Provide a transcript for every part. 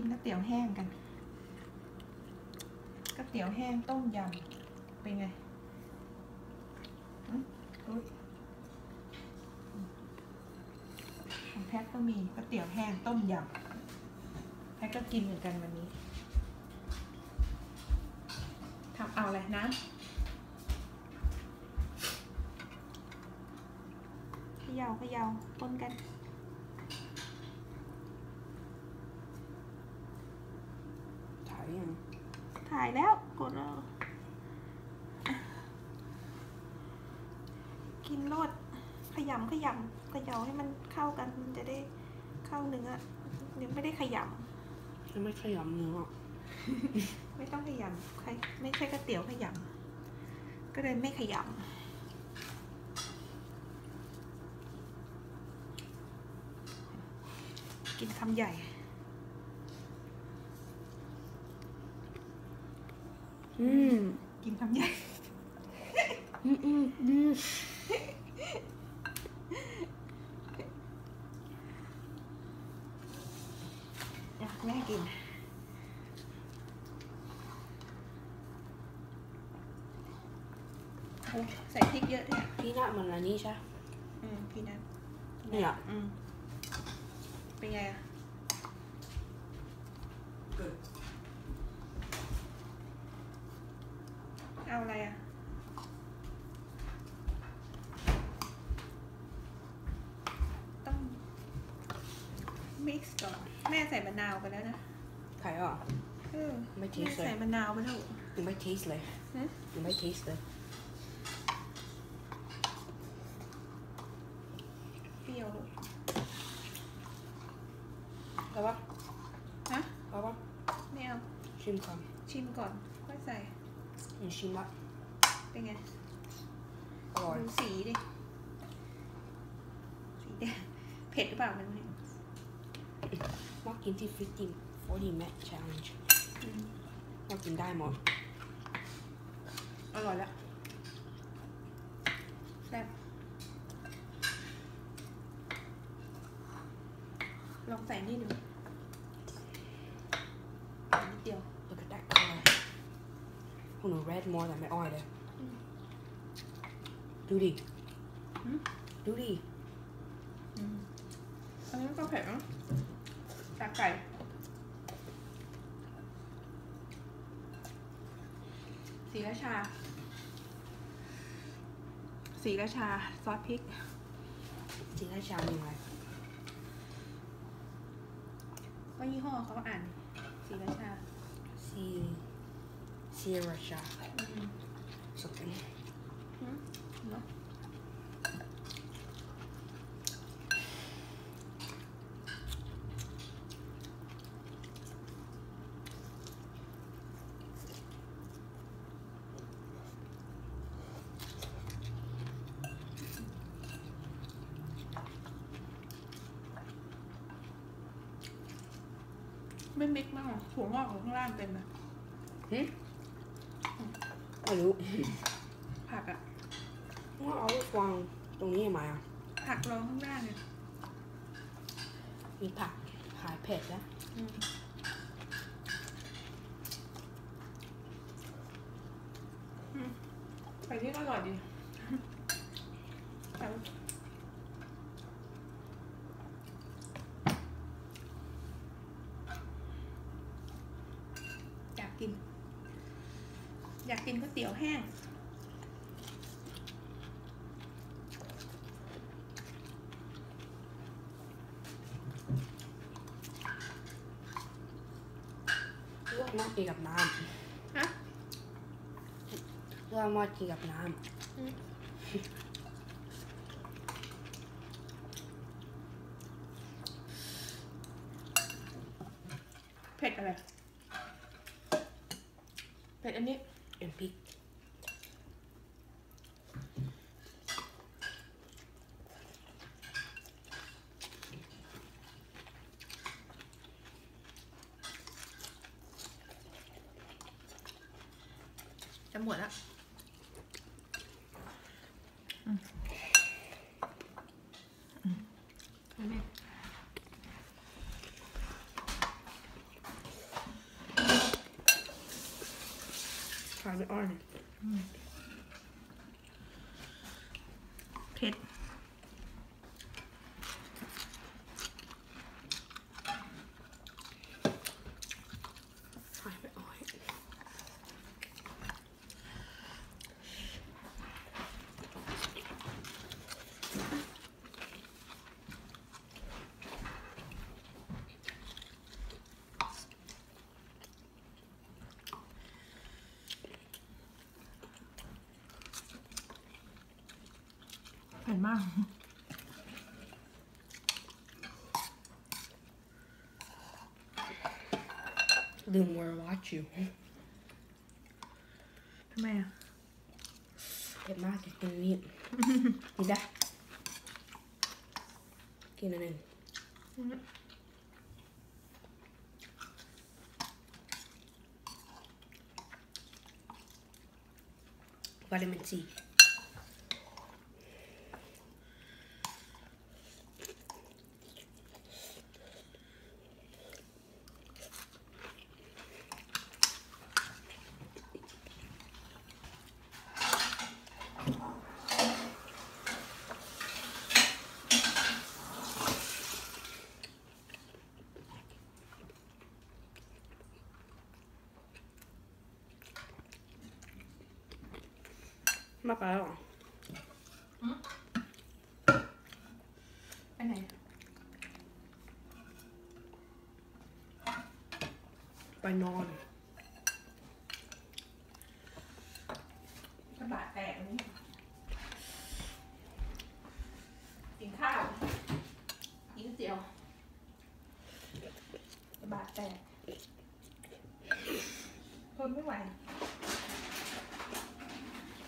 กินก๋วยเตี๋ยวแห้งกันก๋วยเตี๋ยวแห้งต้มยำเป็นไงของแพทก็มีก๋วยเตี๋ยวแห้งต้มยำแพทก็กินเหมือนกันวันนี้ทำเอาอะไรนะเขย่าเขย่าปนกัน ถ่ายยัง ถ่ายแล้วกดแล้วกินรดข ยำขยำเขย่าให้มันเข้ากันมันจะได้เข้าเนื้อยังไม่ได้ขยยังไม่ขยำเนื้อำไม่ต้องขยำใครไม่ใช่ก๋วยเตี๋ยวขยำก็เลยไม่ขยำกินคำใหญ่ อืม กินคำใหญ่ อืมอืมอื มอะแม่กินโอ้ใส่พริกเยอะด้วยพี่น่ามันอะไรนี่ใช่อืมพี่นัทเนี่ยอืมเป็นไงอะเอาอะไรอะต้อง mix ก่อน แม่ใส่มะนาวไปแล้วนะถ่ายอะ เออไม่แม่ taste เลย ใส่มะนาวไปแล้ว ยังไม่ taste เลยฮะยังไม่ taste เลย เปรี้ยวลูกแล้วปะฮะแล้วปะไม่เอาชิมก่อนชิมก่อนค่อยใส่ อืมชิมละเป็นไง อร่อย ดูสีดิ สีแดงเผ็ดหรือเปล่ามันเนี่ย มากินที่15 40 minute challenge อืมมากินได้หมดอร่อยแล้วแซ่บลองใส่นี่ดูนิดเดียว Look at that color พวกหนู red more than ไม่อ้อยเลยอืมดูดิหืมดูดิอืมอันนี้ก็เผ็ดเนอะ จากไก่สีราชา สีราชา ซอสพริกจริงให้ชามีอะไรก็ยี่ห้อเขาอ่าน สีราชาซีซีราชาอืมสักทีอืมเนอะ ไม่มิกมากหรอถั่วงอกอยู่ข้างล่างเต็มเลยหึไม่รู้ผักอะว่าเอาไว้วางตรงนี้ทำไมอะผักรองข้างล่างเนี่ยมีผักขายเผ็ดนะอืมอืมไปที่ก็อร่อยดีเอาอยา กกิน อยากกินก๋วยเตี๋ยวแห้งเลือกมากินกับน้ฮะำเลือกมากินกับน้อืม เผ็ดอะไรเผ็ดอันนี้เป็นพริกจะหมดแล้ว ขาไม่อ่อน เผ็ด ขาไม่อ่อน เผ็ดมากลืม where watch you ทำไมอะ เผ็ดมากจะกินนี่กินได้กินอันหนึ่งวิตามินซี มาไปแล้วเหรอไปไหนไปนอนกระบะแตกนี่กินข้าวกินก๋วยเตี๋ยวกระบะแตกทนไม่ไหว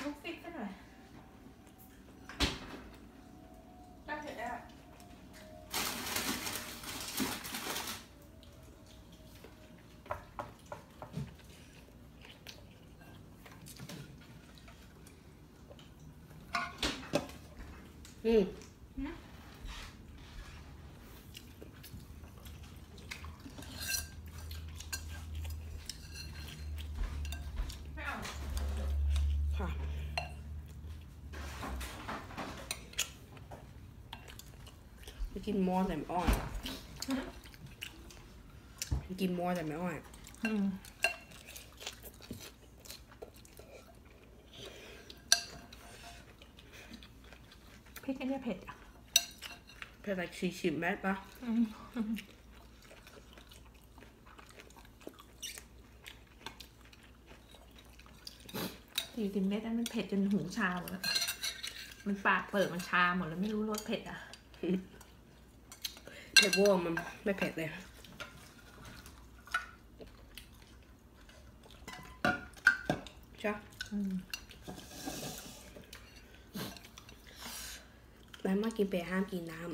ลุกฟิกซะหน่อยตั้งเสร็จแล้ว อืมไม่เอาค่ะไปกินมอแต่ไม่อ้อยกินมอแต่ไม่อ้อย อืม พริกอันเนี้ยเผ็ดอะเผ็ด like สี่สิบเม็ดปะสี่สิบเม็ดนั้นมันเผ็ดจนหูชาหมดแล้ว มันปากเปิดมันชาหมดแล้วไม่รู้รสเผ็ดอะ เผ็ดเวอร์มันไม่เผ็ดเลยใช่ อืม แล้วมากินเปรย์ห้ามกินน้ำม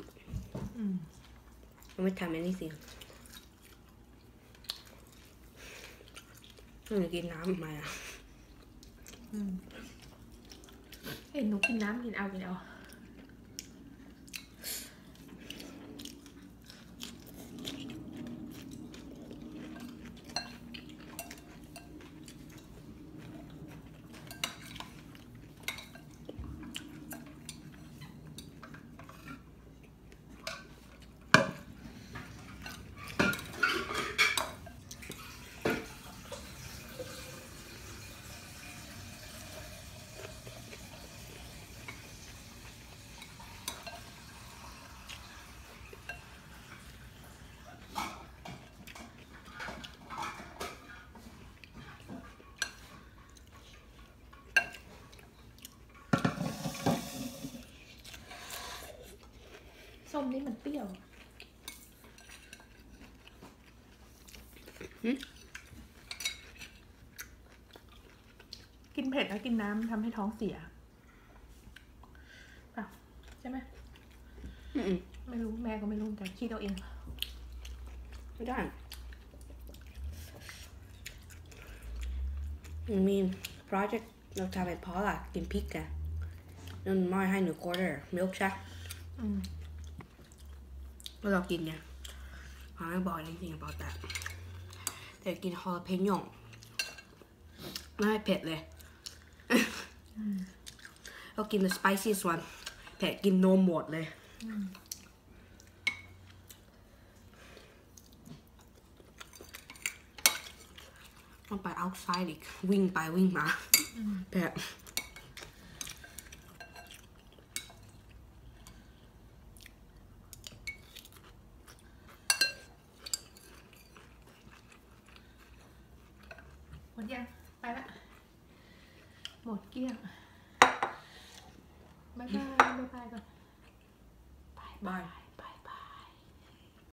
ไม่ทำอะไรสิ่งหนูกินน้ำทำไมอะเห็นหนูกินน้ำกินเอากินเอา ส้มนี่มันเปรี้ยวกินเผ็ดแล้วกินน้ำทำให้ท้องเสียเปล่าใช่ไหมอืมไม่รู้แม่ก็ไม่รู้แต่คิดเอาเอง ไม่ได้มี project เราทำไปเพราะอะไรกินพริกกันนั่นไม่ให้หนู quarter milk ใช่ อืมแล้วเรากินเนี่ยเขาไม่บอก anything about that แต่กิน jalapeno ไม่เผ็ดเลยเรากิน the spiciest one เผ็ดกินนมหมดเลยต้องไป outside อีกวิ่งไปวิ่งมาเผ็ด หมดยัง ไปละ หมด เกลี้ยงบายบายบายบายก่อนบาย